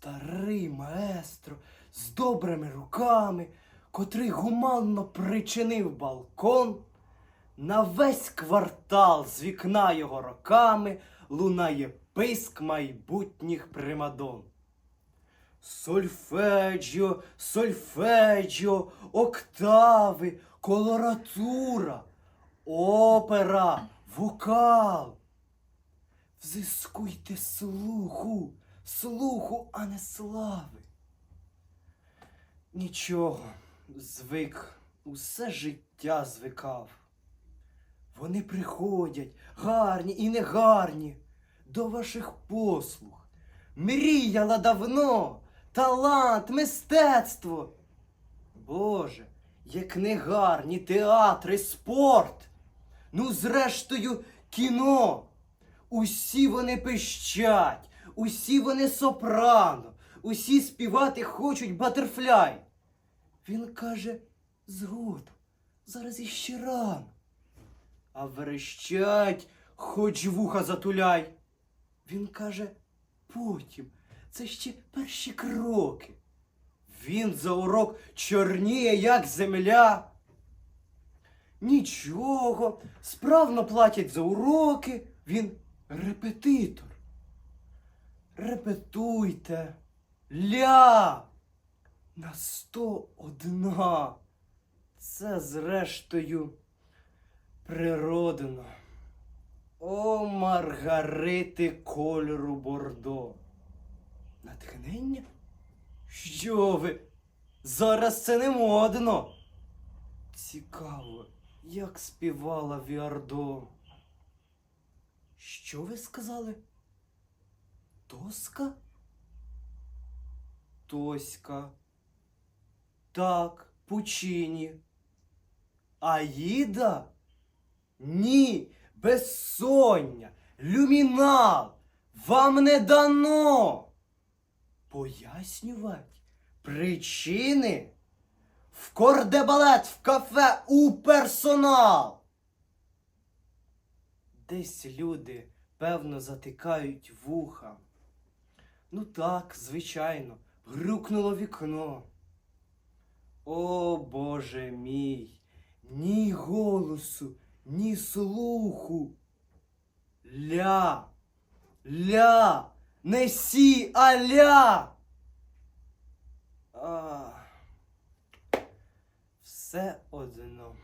Старий маестро з добрими руками, котрий гуманно причинив балкон, на весь квартал з вікна його роками лунає писк майбутніх примадон. Сольфеджіо, сольфеджіо, октави, колоратура, опера, вокал. Взискуйте слуху, слуху, а не слави. Нічого, звик, усе життя звикав. Вони приходять, гарні і негарні, до ваших послуг. Мріяла давно, талант, мистецтво. Боже, як негарні театри, спорт. Ну, зрештою, кіно. Усі вони пищать, усі вони сопрано, усі співати хочуть батерфляй. Він каже, згодом, зараз іще рано. А верещать, хоч вуха затуляй. Він каже, потім, це ще перші кроки. Він за урок чорніє, як земля. Нічого, справно платять за уроки, він репетитор. Репетуйте. Ля. На сто одна. Це зрештою природно. О, Маргарити кольору Бордо. Натхнення? Що ви? Зараз це не модно. Цікаво, як співала Віардо. Що ви сказали? Тоска? Тоська. Так, Пучині. Аїда? Ні, безсоння, люмінал. Вам не дано. Пояснювать причини в кордебалет в кафе у персонал. Десь люди, певно, затикають вуха. Ну так, звичайно, грюкнуло вікно. О Боже мій, ні голосу, ні слуху. Ля, ля, не сі, а ля. А, все одно.